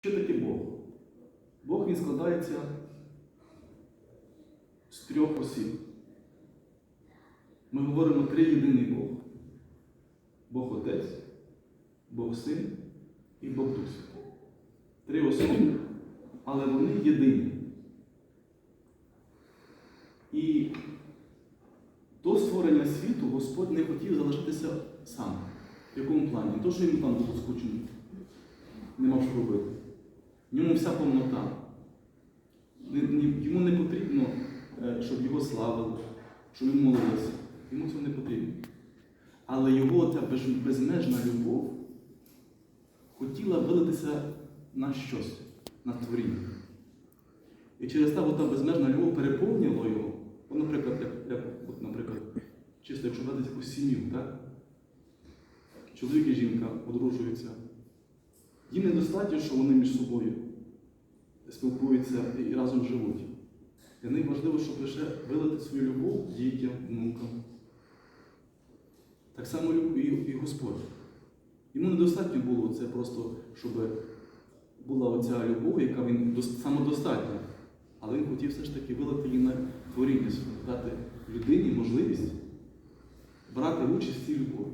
Що таке Бог? Бог він складається з трьох осіб. Ми говоримо три єдиний Бог. Бог Отець, Бог Син і Бог Дух. Три особи, але вони єдині. І до створення світу Господь не хотів залишитися сам. В якому плані? То, що йому там було скучно, не мав що робити. В ньому вся повнота. Йому не потрібно, е, щоб його славили, щоб він молилися. Йому цього не потрібно. Але його ця безмежна любов хотіла вилитися на щось, на творіння. І через те та безмежна любов переповнила його. От, наприклад, як, як от, наприклад, чисто якщо брати якусь сім'ю, так? Чоловік і жінка одружуються. Їм недостатньо, що вони між собою спілкуються і разом живуть. Для них важливо, щоб лише вилити свою любов дітям, внукам. Так само і, Господь. Йому недостатньо було це просто, щоб була оця любов, яка він самодостатня. Але він хотів все ж таки вилити її на творіння дати людині можливість брати участь в цій любові.